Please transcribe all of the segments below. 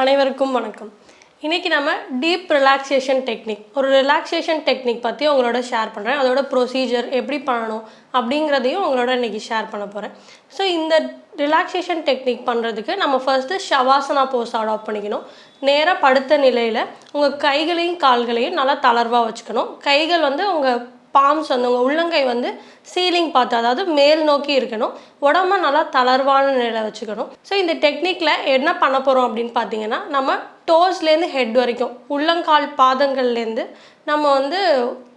அனைவருக்கும் வணக்கம். இன்றைக்கி நம்ம டீப் ரிலாக்ஸேஷன் டெக்னிக் ஒரு ரிலாக்ஸேஷன் டெக்னிக் பற்றி உங்களோட ஷேர் பண்ணுறேன் அதோட ப்ரொசீஜர் எப்படி பண்ணணும் அப்படிங்கிறதையும் உங்களோட இன்னைக்கு ஷேர் பண்ண போகிறேன் ஸோ இந்த ரிலாக்ஸேஷன் டெக்னிக் பண்ணுறதுக்கு நம்ம ஃபர்ஸ்ட்டு ஷவாசனா போஸ் அடாப்ட் பண்ணிக்கணும். நேராக படுத்த நிலையில் உங்கள் கைகளையும் கால்களையும் நல்லா தளர்வாக வச்சுக்கணும். கைகள் வந்து உங்கள் பாம்ஸ் வந்து உங்கள் உள்ளங்கை வந்து சீலிங் பார்த்து அதாவது மேல் நோக்கி இருக்கணும். உடம்ப நல்லா தளர்வான நிலையில் வச்சுக்கணும். ஸோ இந்த டெக்னிக்கில் என்ன பண்ண போகிறோம் அப்படின்னு பார்த்தீங்கன்னா நம்ம டோஸ்லேருந்து ஹெட் வரைக்கும் உள்ளங்கால் பாதங்கள்லேருந்து நம்ம வந்து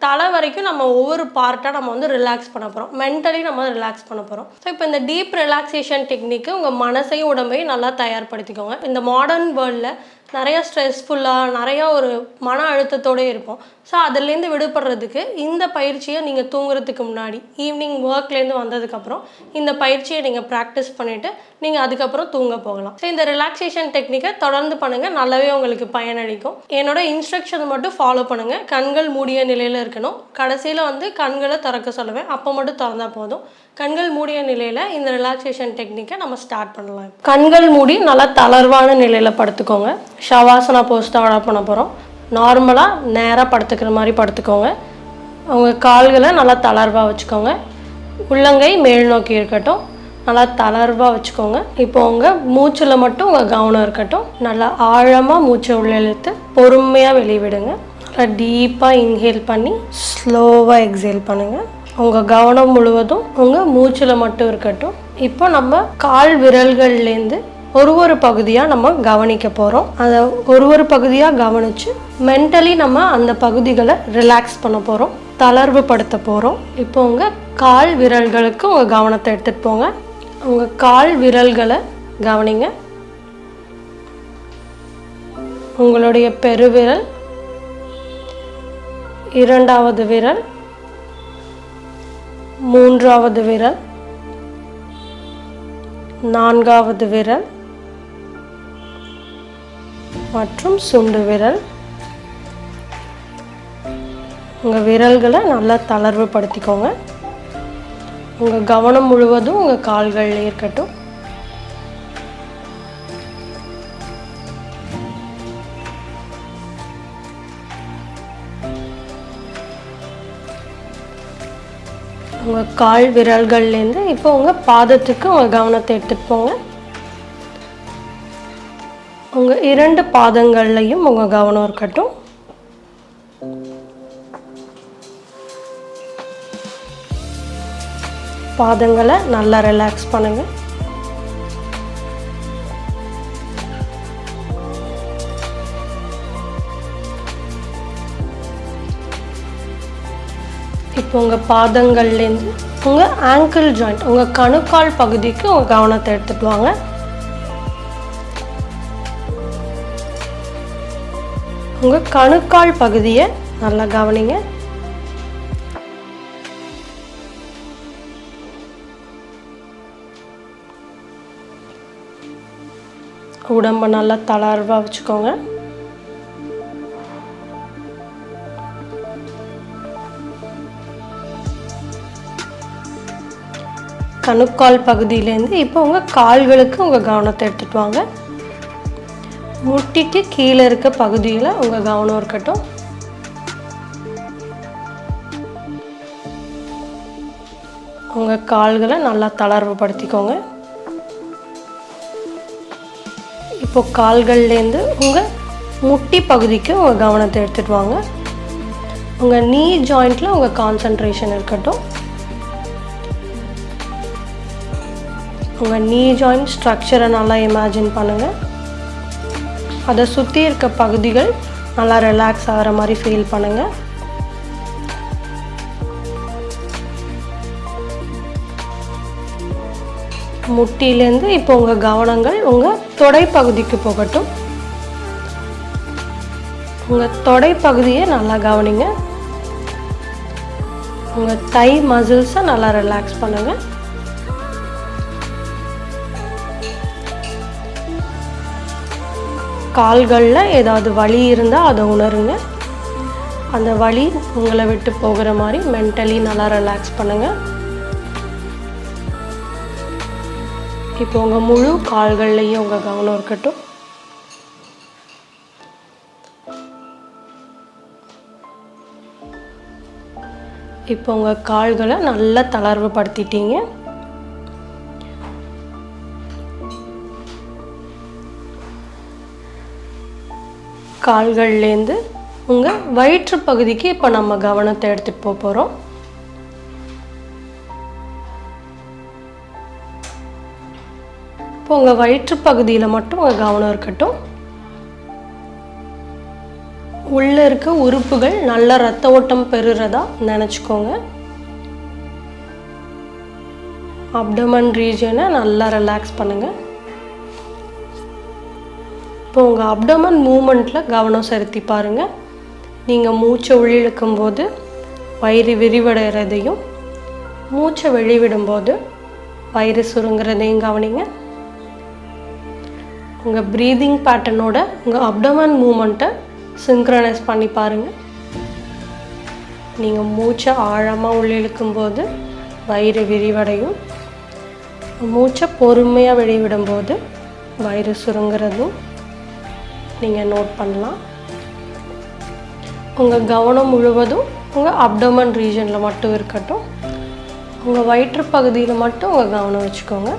தலை வரைக்கும் நம்ம ஒவ்வொரு பார்ட்டாக நம்ம வந்து ரிலாக்ஸ் பண்ண போகிறோம் மென்டலி நம்ம ரிலாக்ஸ் பண்ண போகிறோம் ஸோ இப்போ இந்த டீப் ரிலாக்ஸேஷன் டெக்னிக்கு உங்கள் மனசையும் உடம்பையும் நல்லா தயார்படுத்திக்கோங்க. இந்த மாடர்ன் வேர்ல்டில் நிறையா ஸ்ட்ரெஸ்ஃபுல்லாக நிறையா ஒரு மன அழுத்தத்தோடு இருப்போம். ஸோ அதுலேருந்து விடுபடுறதுக்கு இந்த பயிற்சியை நீங்கள் தூங்குறதுக்கு முன்னாடி ஈவினிங் ஒர்க்லேருந்து வந்ததுக்கப்புறம் இந்த பயிற்சியை நீங்கள் ப்ராக்டிஸ் பண்ணிவிட்டு நீங்கள் அதுக்கப்புறம் தூங்க போகலாம். ஸோ இந்த ரிலாக்ஸேஷன் டெக்னிக்கை தொடர்ந்து பண்ணுங்கள் நல்லாவே உங்களுக்கு பயனளிக்கும். என்னோட இன்ஸ்ட்ரக்ஷன் மட்டும் ஃபாலோ பண்ணுங்கள் கண்கள் மூடிய நிலையில் இருக்கணும். கடைசியில் வந்து கண்களை திறக்க சொல்லுவேன். அப்போ மட்டும் திறந்தால் போதும். கண்கள் மூடிய நிலையில் இந்த ரிலாக்ஸேஷன் டெக்னிக்கை நம்ம ஸ்டார்ட் பண்ணலாம். கண்கள் மூடி நல்லா தளர்வான நிலையில் படுத்துக்கோங்க. ஷவாசனா போஸ்ட் தான் ஆர்டர் பண்ண போகிறோம் நார்மலாக நேராக படுத்துக்கிற மாதிரி படுத்துக்கோங்க. உங்கள் கால்களை நல்லா தளர்வாக வச்சுக்கோங்க. உள்ளங்கை மேல் நோக்கி இருக்கட்டும். நல்லா தளர்வாக வச்சுக்கோங்க. இப்போ உங்கள் மூச்சில் மட்டும் உங்கள் கவனம் இருக்கட்டும். நல்லா ஆழமாக மூச்சை உள்ள இழுத்து பொறுமையாக வெளிவிடுங்க நல்லா டீப்பாக இன்ஹேல் பண்ணி ஸ்லோவாக எக்ஸேல் பண்ணுங்கள் உங்கள் கவனம் முழுவதும் உங்கள் மூச்சில் மட்டும் இருக்கட்டும். இப்போ நம்ம கால் விரல்கள்லேருந்து ஒரு ஒரு பகுதியாக நம்ம கவனிக்க போகிறோம் அதை ஒரு ஒரு பகுதியாக கவனித்து மென்டலி நம்ம அந்த பகுதிகளை ரிலாக்ஸ் பண்ண போகிறோம் தளர்வு படுத்த போகிறோம் இப்போ உங்கள் கால் விரல்களுக்கு உங்கள் கவனத்தை எடுத்துகிட்டு போங்க. உங்கள் கால் விரல்களை கவனிங்க. உங்களுடைய பெருவிரல் இரண்டாவது விரல் மூன்றாவது விரல். நான்காவது விரல். மற்றும் சுண்டு விரல். உங்கள் விரல்களை நல்லா தளர்வு படுத்திக்கோங்க உங்கள் கவனம் முழுவதும் உங்கள் கால்களில் இருக்கட்டும். உங்கள் கால் விரல்கள்லேருந்து இப்போ உங்கள் பாதத்துக்கு உங்கள் கவனத்தை எடுத்துகிட்டு போங்க. உங்கள் இரண்டு பாதங்கள்லையும் உங்கள் கவனம் இருக்கட்டும். பாதங்களை நல்லா ரிலாக்ஸ் பண்ணுங்கள் இப்போ உங்கள் பாதங்கள்லேருந்து உங்கள் ஆங்கிள் ஜாயிண்ட் உங்கள் கணுக்கால் பகுதிக்கு உங்கள் கவனத்தை எடுத்துகிட்டு வாங்க. உங்கள் கணுக்கால் பகுதியை நல்லா கவனிங்க. உடம்பை நல்லா தளர்வாக வச்சுக்கோங்க. கணுக்கால் பகுதியிலேருந்து இப்போ உங்கள் கால்களுக்கு உங்கள் கவனத்தை எடுத்துகிட்டு வாங்க. முட்டிக்கு கீழே இருக்க பகுதியில் உங்கள் கவனம் இருக்கட்டும். உங்கள் கால்களை நல்லா தளர்வுபடுத்திக்கோங்க. இப்போ கால்கள்லேருந்து உங்கள் முட்டி பகுதிக்கு உங்கள் கவனத்தை எடுத்துகிட்டு வாங்க. உங்கள் நீ ஜாயிண்ட்டில் உங்கள் கான்சன்ட்ரேஷன் இருக்கட்டும். உங்கள் நீ ஜாயின் ஸ்ட்ரக்சரை நல்லா இமேஜின் பண்ணுங்கள் அதை சுற்றி இருக்க பகுதிகள் நல்லா ரிலாக்ஸ் ஆகிற மாதிரி ஃபீல் பண்ணுங்கள் முட்டியிலேருந்து இப்போ உங்கள் கவனங்கள் உங்கள் தொடை பகுதிக்கு போகட்டும். உங்கள் தொடைப்பகுதியை நல்லா கவனிங்க. உங்கள் தை மசில்ஸை நல்லா ரிலாக்ஸ் பண்ணுங்கள் கால்களில் ஏதாவது வலி இருந்தால் அதை உணருங்க. அந்த வலி உங்களை விட்டு போகிற மாதிரி மென்டலி நல்லா ரிலாக்ஸ் பண்ணுங்கள் இப்போ உங்கள் முழு கால்கள்லையும் உங்கள் கவனம் இருக்கட்டும். இப்போ உங்கள் கால்களை நல்லா தளர்வுபடுத்திட்டீங்க. கால்கள்லேருந்து உங்கள் வயிற்று பகுதிக்கு இப்போ நம்ம கவனத்தை எடுத்துகிட்டு போக போகிறோம் இப்போ உங்கள் வயிற்று பகுதியில் மட்டும் உங்கள் கவனம் இருக்கட்டும். உள்ளே இருக்க உறுப்புகள் நல்ல ரத்த ஓட்டம் பெறுறதா நினச்சிக்கோங்க. அப்டமன் ரீஜனை நல்லா ரிலாக்ஸ் பண்ணுங்கள் இப்போ உங்கள் அப்டமன் மூமெண்ட்டில் கவனம் செலுத்தி பாருங்கள் நீங்கள் மூச்சை உள்ளிழுக்கும் போது வயிறு விரிவடைகிறதையும் மூச்சை வெளிவிடும்போது வயிறு சுருங்குறதையும் கவனிங்க. உங்கள் ப்ரீதிங் பேட்டர்னோட உங்கள் அப்டமன் மூமெண்ட்டை சிங்க்ரனைஸ் பண்ணி பாருங்கள் நீங்கள் மூச்சை ஆழமாக உள்ளிழுக்கும் போது வயிறு விரிவடையும். மூச்சை பொறுமையாக வெளிவிடும்போது வயிறு சுருங்குறதும் நீங்கள் நோட் பண்ணலாம். உங்கள் கவனம் முழுவதும் உங்கள் அப்டமன் ரீஜனில் மட்டும் இருக்கட்டும். உங்கள் வயிற்று பகுதியில் மட்டும் உங்கள் கவனம் வச்சுக்கோங்க.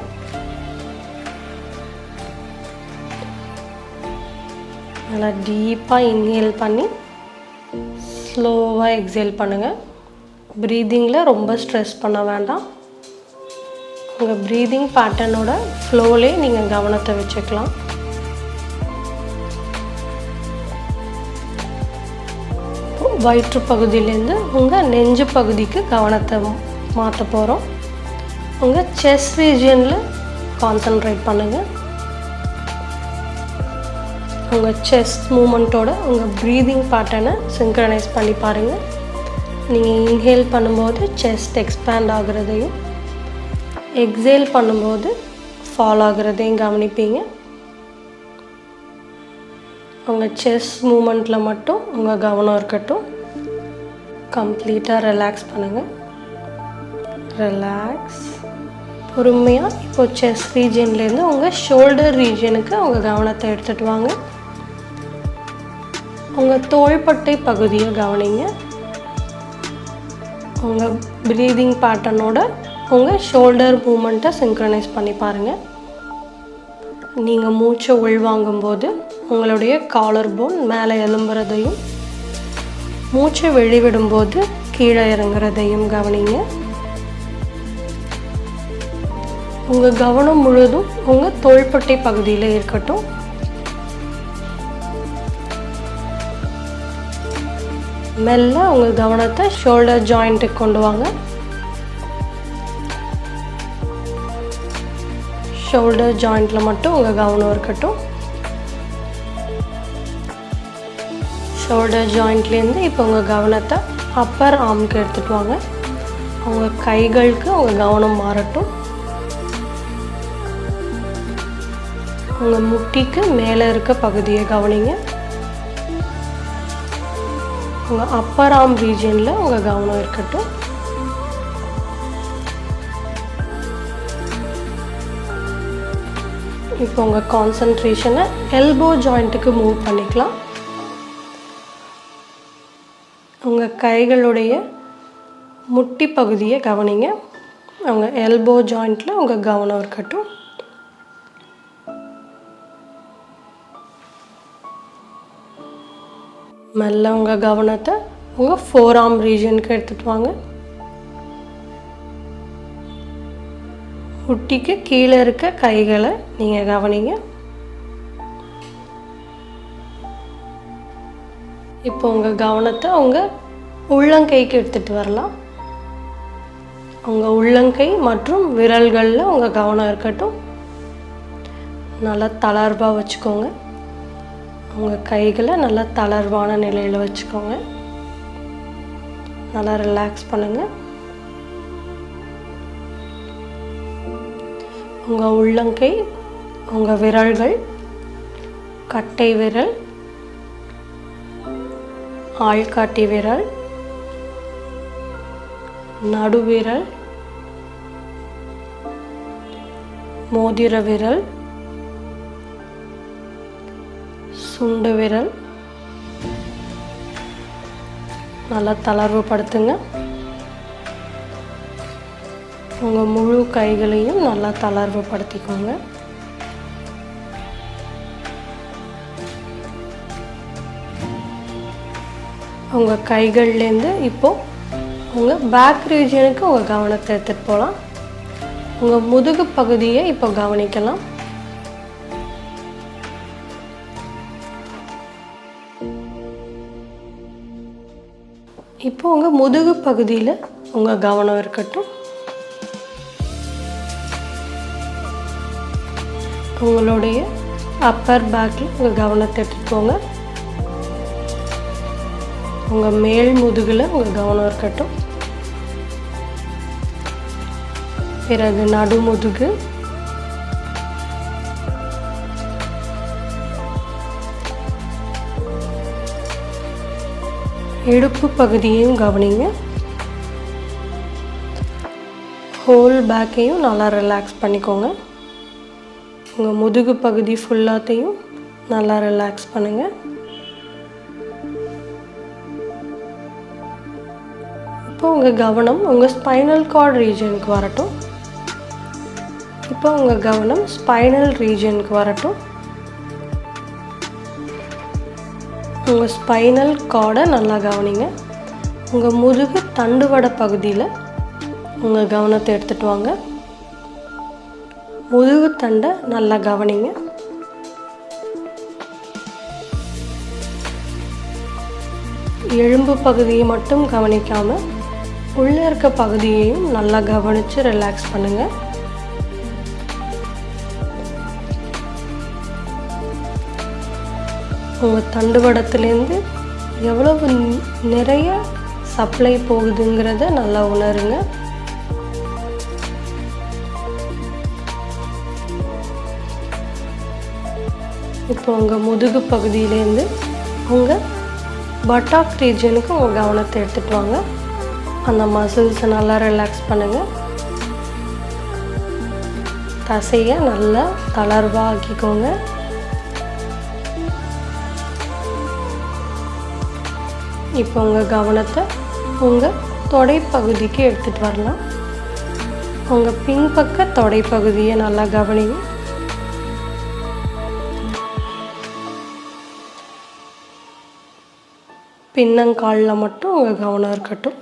நல்லா டீப்பாக இன்ஹேல் பண்ணி ஸ்லோவாக எக்ஸேல் பண்ணுங்கள் ப்ரீதிங்கில் ரொம்ப ஸ்ட்ரெஸ் பண்ண வேண்டாம். உங்கள் ப்ரீதிங் பேட்டர்னோட ஃப்ளோலே நீங்கள் கவனத்தை வச்சுக்கலாம். வயிற்று பகுதியிலேருந்து உங்கள் நெஞ்சு பகுதிக்கு கவனத்தை மாற்ற போகிறோம் உங்கள் செஸ் ரீஜியனில் கான்சன்ட்ரேட் பண்ணுங்கள் உங்கள் செஸ்ட் மூமெண்ட்டோட உங்கள் ப்ரீதிங் பேட்டர்னை சிங்க்ரனைஸ் பண்ணி பாருங்கள் நீங்கள் இன்ஹேல் பண்ணும்போது செஸ்ட் எக்ஸ்பேண்ட் ஆகுறதையும் எக்ஸேல் பண்ணும்போது ஃபால் ஆகுறதையும் கவனிப்பீங்க. உங்கள் செஸ் மூமெண்ட்டில் மட்டும் உங்கள் கவனம் இருக்கட்டும். கம்ப்ளீட்டாக ரிலாக்ஸ் பண்ணுங்கள் ரிலாக்ஸ் பொறுமையாக இப்போ செஸ் ரீஜன்லேருந்து உங்கள் ஷோல்டர் ரீஜனுக்கு உங்கள் கவனத்தை எடுத்துகிட்டு வாங்க. உங்கள் தோள்பட்டை பகுதியை கவனிங்க. உங்கள் ப்ரீதிங் பேட்டர்னோட உங்கள் ஷோல்டர் மூமெண்ட்டை சிங்க்ரனைஸ் பண்ணி பாருங்கள் நீங்கள் மூச்சை உள்வாங்கும்போது உங்களுடைய காலர் போன் மேலே எலும்புறதையும் மூச்சை வெளிவிடும்போது கீழே இறங்குறதையும் கவனிங்க. உங்கள் கவனம் முழுதும் உங்கள் தோள்பட்டை பகுதியில் இருக்கட்டும். மெல்ல உங்கள் கவனத்தை ஷோல்டர் ஜாயிண்ட்டுக்கு கொண்டு வாங்க. ஷோல்டர் ஜாயிண்டில் மட்டும் உங்கள் கவனம் இருக்கட்டும். ஷோல்டர் ஜாயிண்ட்லேருந்து இப்போ உங்கள் கவனத்தை அப்பர் ஆர்முக்கு எடுத்துகிட்டு வாங்க. அவங்க கைகளுக்கு உங்கள் கவனம் மாறட்டும். உங்கள் முட்டிக்கு மேலே இருக்க பகுதியை கவனிங்க. உங்கள் அப்பர் ஆம் ரீஜனில் உங்கள் கவனம் இருக்கட்டும். இப்போ உங்கள் கான்சன்ட்ரேஷனை எல்போ ஜாயிண்ட்டுக்கு மூவ் பண்ணிக்கலாம். கைகளுடைய முட்டி பகுதியை கவனிங்க. அவங்க எல்போ ஜாயிண்ட்டில் உங்கள் கவனம் இருக்கட்டும். மெல்ல உங்கள் கவனத்தை உங்கள் ஃபோர் ஆம் ரீஜனுக்கு எடுத்துகிட்டு வாங்க. முட்டிக்கு கீழே இருக்க கைகளை நீங்கள் கவனிங்க. இப்போ உங்கள் கவனத்தை உங்கள் உள்ளங்கைக்கு எடுத்துகிட்டு வரலாம். உங்கள் உள்ளங்கை மற்றும் விரல்களில் உங்கள் கவனம் இருக்கட்டும். நல்லா தளர்வாக வச்சுக்கோங்க. உங்கள் கைகளை நல்லா தளர்வான நிலையில் வச்சுக்கோங்க. நல்லா ரிலாக்ஸ் பண்ணுங்கள் உங்கள் உள்ளங்கை உங்கள் விரல்கள் கட்டை விரல் ஆள்காட்டி விரல் நடுவிரல் மோதிர விரல் சுண்டு விரல் நல்லா தளர்வுபடுத்துங்க உங்கள் முழு கைகளையும் நல்லா தளர்வு படுத்திக்கோங்க. உங்கள் கைகள்லேருந்து இப்போது உங்கள் பேக் ரீஜனுக்கு உங்கள் கவனத்தை எடுத்துகிட்டு போகலாம் உங்கள் முதுகு பகுதியை இப்போ கவனிக்கலாம். இப்போ உங்கள் முதுகு பகுதியில் உங்கள் கவனம் இருக்கட்டும். உங்களுடைய அப்பர் பேக்கில் உங்கள் கவனத்தை எடுத்துகிட்டு போங்க. உங்கள் மேல் முதுகில் உங்கள் கவனம் இருக்கட்டும். பிறகு நடுமுதுகு. இடுப்பு பகுதியையும் கவனிங்க. ஹோல் பேக்கையும் நல்லா ரிலாக்ஸ் பண்ணிக்கோங்க. உங்கள் முதுகு பகுதி ஃபுல்லாத்தையும் நல்லா ரிலாக்ஸ் பண்ணுங்கள் இப்போ உங்கள் கவனம் உங்கள் ஸ்பைனல் கார்டு ரீஜனுக்கு வரட்டும். இப்போ உங்கள் கவனம் ஸ்பைனல் ரீஜனுக்கு வரட்டும். உங்கள் ஸ்பைனல் கார்டை நல்லா கவனிங்க. உங்கள் முதுகு தண்டுவட பகுதியில் உங்கள் கவனத்தை எடுத்துகிட்டு வாங்க. முதுகு தண்டை நல்லா கவனிங்க. எலும்பு பகுதியை மட்டும் கவனிக்காமல் உள்ளே இருக்க பகுதியையும் நல்லா கவனித்து ரிலாக்ஸ் பண்ணுங்கள் உங்கள் தண்டுவடத்துலேருந்து எவ்வளவு நிறைய சப்ளை போகுதுங்கிறத நல்லா உணருங்க. இப்போ உங்கள் முதுகு பகுதியிலேருந்து உங்கள் பட்டாக் ரீஜனுக்கு உங்கள் கவனத்தை எடுத்துகிட்டு வாங்க. அந்த மசில்ஸை நல்லா ரிலாக்ஸ் பண்ணுங்கள் தசையை நல்லா தளர்வாக ஆக்கிக்கோங்க இப்போ உங்கள் கவனத்தை உங்கள் தொடைப்பகுதிக்கு எடுத்துகிட்டு வரலாம். உங்கள் பின்பக்க தொடைப்பகுதியை நல்லா கவனிங்க. பின்னங்காலில் மட்டும் உங்கள் கவனம் இருக்கட்டும்.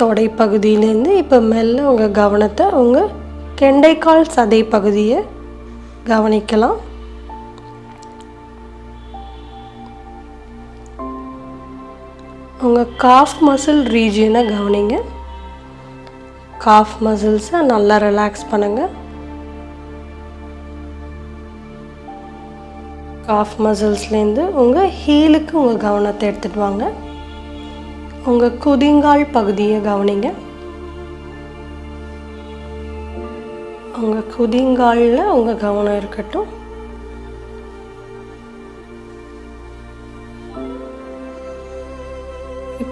தொடைப்பகுதியிலேருந்து இப்போ மெல்ல உங்கள் கவனத்தை உங்கள் கெண்டைக்கால் சதை பகுதியை கவனிக்கலாம். உங்கள் காஃப் மசில் ரீஜியனை கவனிங்க. காஃப் மசில்ஸை நல்லா ரிலாக்ஸ் பண்ணுங்கள் காஃப் மசில்ஸ்லேருந்து உங்கள் ஹீலுக்கு உங்கள் கவனத்தை எடுத்துகிட்டு வாங்க. உங்கள் குதிங்கால் பகுதியை கவனிங்க. உங்கள் குதிங்காலில் உங்கள் கவனம் இருக்கட்டும்.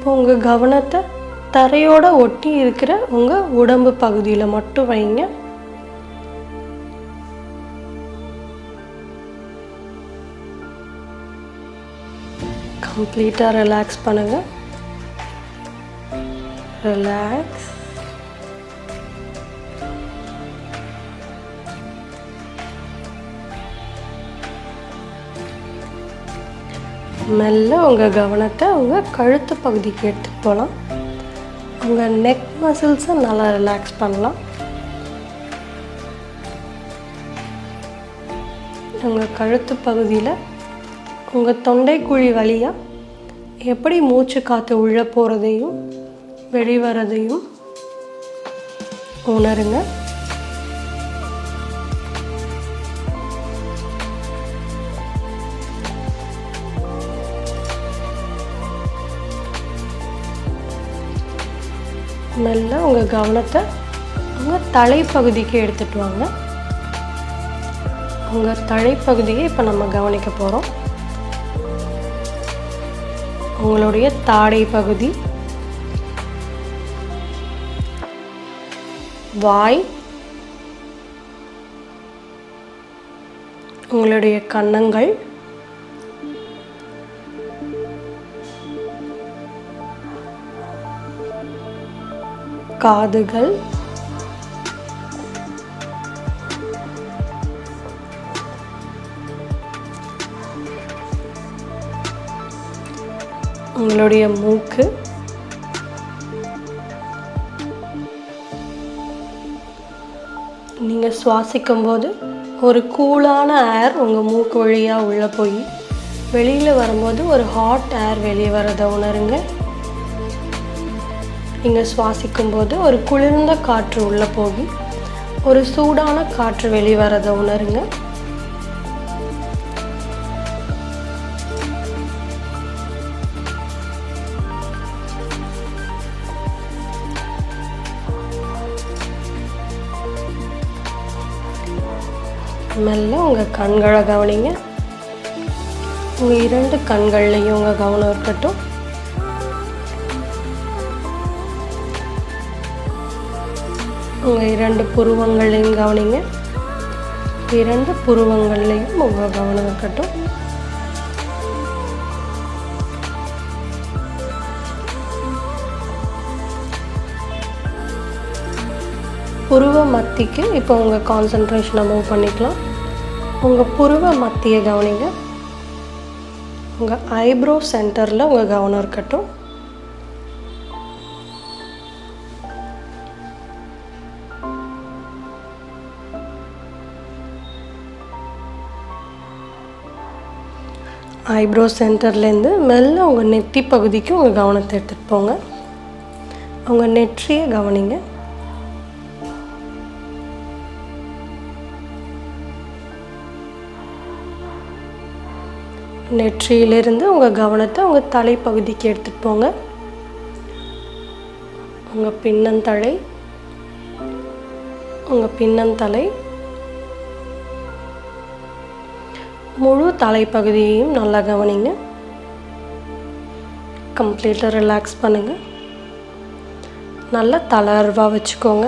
இப்போ உங்கள் கவனத்தை தரையோட ஒட்டி இருக்கிற உங்கள் உடம்பு பகுதியில் மட்டும் வைங்க. கம்ப்ளீட்டாக ரிலாக்ஸ் பண்ணுங்கள் ரிலாக்ஸ் மெல்ல உங்கள் கவனத்தை உங்கள் கழுத்து பகுதிக்கு எடுத்துகிட்டு போகலாம் உங்கள் நெக் மசில்ஸை நல்லா ரிலாக்ஸ் பண்ணலாம். உங்கள் கழுத்து பகுதியில் உங்கள் தொண்டைக்குழி வழியாக எப்படி மூச்சு காற்று உள்ளே போகிறதையும் வெளிவரதையும் உணருங்க. நல்லா உங்கள் கவனத்தை உங்கள் தலைப்பகுதிக்கு எடுத்துகிட்டு வாங்க. உங்கள் தலைப்பகுதியை இப்போ நம்ம கவனிக்க போகிறோம் உங்களுடைய தாடை பகுதி வாய் உங்களுடைய கன்னங்கள் காதுகள். உங்களுடைய மூக்கு. நீங்கள் சுவாசிக்கும் போது ஒரு கூலான ஏர் உங்கள் மூக்கு வழியாக உள்ளே போய் வெளியில் வரும்போது ஒரு ஹாட் ஏர் வெளியே வரதை உணருங்க. நீங்கள் சுவாசிக்கும் போது ஒரு குளிர்ந்த காற்று உள்ளே போகி ஒரு சூடான காற்று வெளிவரதை உணருங்க. மெல்ல உங்கள் கண்களை கவனிங்க. உங்கள் இரண்டு கண்கள்லையும் உங்கள் கவனம் இருக்கட்டும். உங்கள் இரண்டு புருவங்களையும் கவனிங்க. இரண்டு புருவங்கள்லையும் உங்கள் கவனம் இருக்கட்டும் புருவ மத்திக்கு இப்போ உங்கள் கான்சன்ட்ரேஷனை மூவ் பண்ணிக்கலாம். உங்கள் புருவ மத்தியை கவனிங்க. உங்கள் ஐப்ரோ சென்டரில் உங்கள் கவனம் இருக்கட்டும். ஐப்ரோ சென்டர்லேருந்து மெல்ல உங்கள் நெத்தி பகுதிக்கு உங்கள் கவனத்தை எடுத்துகிட்டு போங்க. உங்கள் நெற்றியை கவனிங்க. நெற்றியிலிருந்து உங்கள் கவனத்தை உங்கள் தலைப்பகுதிக்கு எடுத்துகிட்டு போங்க. உங்கள் பின்னந்தலை உங்கள் பின்னந்தலை முழு தலைப்பகுதியையும் நல்லா கவனிங்க. கம்ப்ளீட்டாக ரிலாக்ஸ் பண்ணுங்கள் நல்லா தளர்வாக வச்சுக்கோங்க.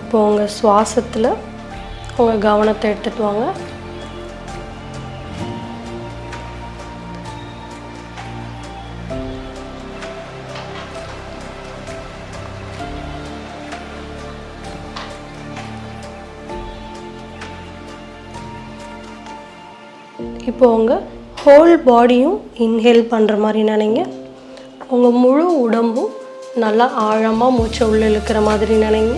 இப்போ உங்கள் சுவாசத்தில் உங்கள் கவனத்தை எடுத்துகிட்டு வாங்க. இப்போ உங்கள் ஹோல் பாடியும் இன்ஹேல் பண்ணுற மாதிரி நினைங்க. உங்கள் முழு உடம்பும் நல்லா ஆழமாக மூச்சை உள்ளே இழுக்கிற மாதிரி நினைங்க.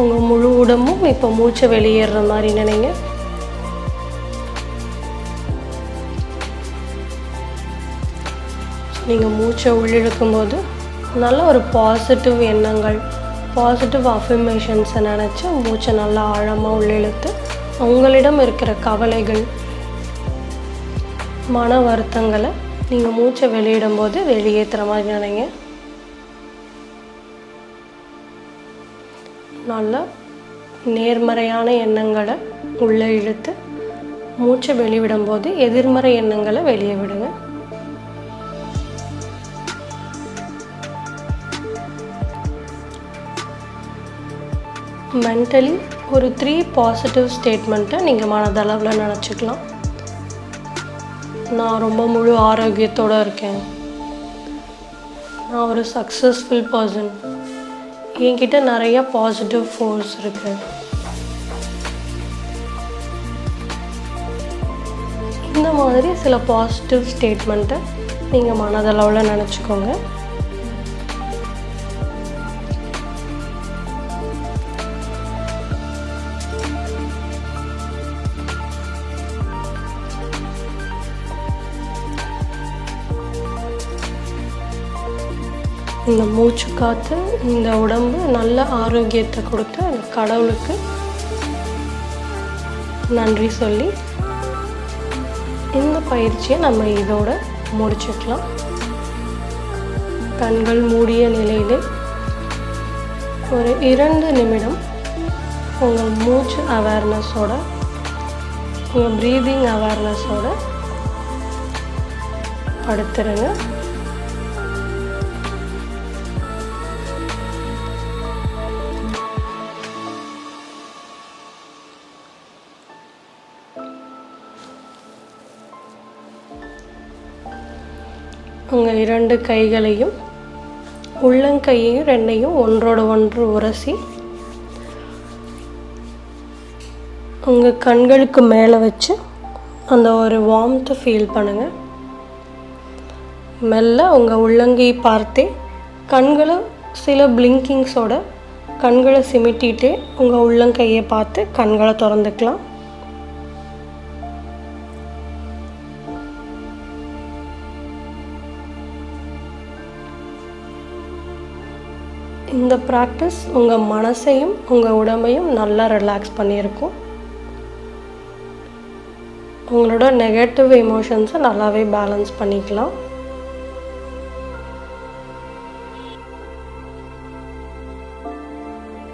உங்கள் முழு உடம்பும் இப்போ மூச்சை வெளியேறுற மாதிரி நினைங்க. நீங்கள் மூச்சை உள்ளிழுக்கும் போது நல்ல ஒரு பாசிட்டிவ் எண்ணங்கள் பாசிட்டிவ் அஃபர்மேஷன்ஸை நினச்சி மூச்சை நல்லா ஆழமாக உள்ளிழுத்து உங்களிடம் இருக்கிற கவலைகள் மன வருத்தங்களை நீங்கள் மூச்சை வெளியிடும்போது வெளியேற்றுற மாதிரி நினைங்க. நல்ல நேர்மறையான எண்ணங்களை உள்ளே இழுத்து மூச்சை வெளிவிடும்போது எதிர்மறை எண்ணங்களை வெளியே விடுங்க. மென்டலி ஒரு த்ரீ பாசிட்டிவ் ஸ்டேட்மெண்ட்டை நீங்கள் மனதளவில் நினச்சிக்கலாம். நான் ரொம்ப முழு ஆரோக்கியத்தோடு இருக்கேன். நான் ஒரு சக்ஸஸ்ஃபுல் பர்சன் என்கிட்ட நிறைய பாசிட்டிவ் ஃபோர்ஸ் இருக்கு. இந்த மாதிரி சில பாசிட்டிவ் ஸ்டேட்மெண்ட்டை நீங்கள் மனதளவில் நினச்சிக்கோங்க. இந்த மூச்சு காற்று இந்த உடம்பு நல்ல ஆரோக்கியத்தை கொடுத்த அந்த கடவுளுக்கு நன்றி சொல்லி இந்த பயிற்சியை நம்ம இதோட முடிச்சுக்கலாம். கண்கள் மூடிய நிலையிலே ஒரு இரண்டு நிமிடம் உங்கள் மூச்சு அவேர்னஸோட உங்கள் ப்ரீதிங் அவேர்னஸோட படுத்துருங்க. உங்கள் இரண்டு கைகளையும் உள்ளங்கையையும் ரெண்டையும் ஒன்றோட ஒன்று உரசி உங்கள் கண்களுக்கு மேலே வச்சு அந்த ஒரு வார்ம்த்தை ஃபீல் பண்ணுங்கள் மெல்ல உங்கள் உள்ளங்கையை பார்த்தே கண்களை சில பிளிங்கிங்ஸோட கண்களை சிமிட்டிட்டு உங்கள் உள்ளங்கையை பார்த்து கண்களை திறந்துக்கலாம். இந்த ப்ராக்டிஸ் உங்கள் மனசையும் உங்கள் உடம்பையும் நல்லா ரிலாக்ஸ் பண்ணியிருக்கும். உங்களோட நெகட்டிவ் எமோஷன்ஸை நல்லாவே பேலன்ஸ் பண்ணிக்கலாம்.